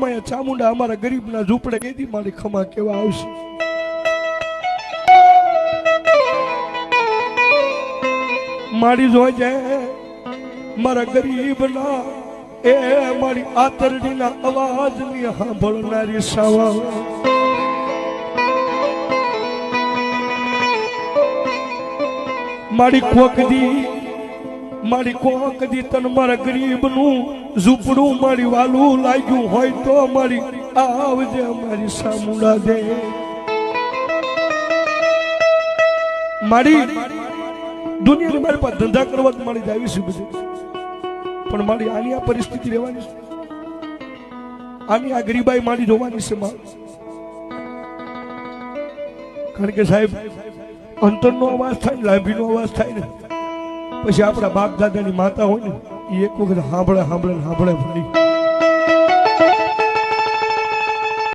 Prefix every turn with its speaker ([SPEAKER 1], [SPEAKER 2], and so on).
[SPEAKER 1] માયા ચામુંડા અમારા ગરીબના ઝૂંપડે કેદી મારી ખમા કેવા આવશે? મારી જોજે મારા ગરીબના, એ મારી આતરડીના અવાજની સાંભળનારી સાવા. મારી કોકદી મારી કોકદી તન મારા ગરીબનું ઝૂંપડું મારી વાલું લાગ્યું હોય તો મારી આવજે મારી સામુડા દે મારી દુનિયાની મારી પાસે ધંધા કરવા મારી જાવી છે બધું. પણ મારી આની આ પરિસ્થિતિ રહેવાની છે. આની આ ગરીબાઈ મારી જોવાની છે મારી. કારણ કે સાહેબ, અંતરનો અવાજ થાય ને લાંબીનો અવાજ થાય ને, પછી આપણા બાપ દાદાની માતા હોય ને એ એક વખત સાંભળે સાંભળે સાંભળે ભણી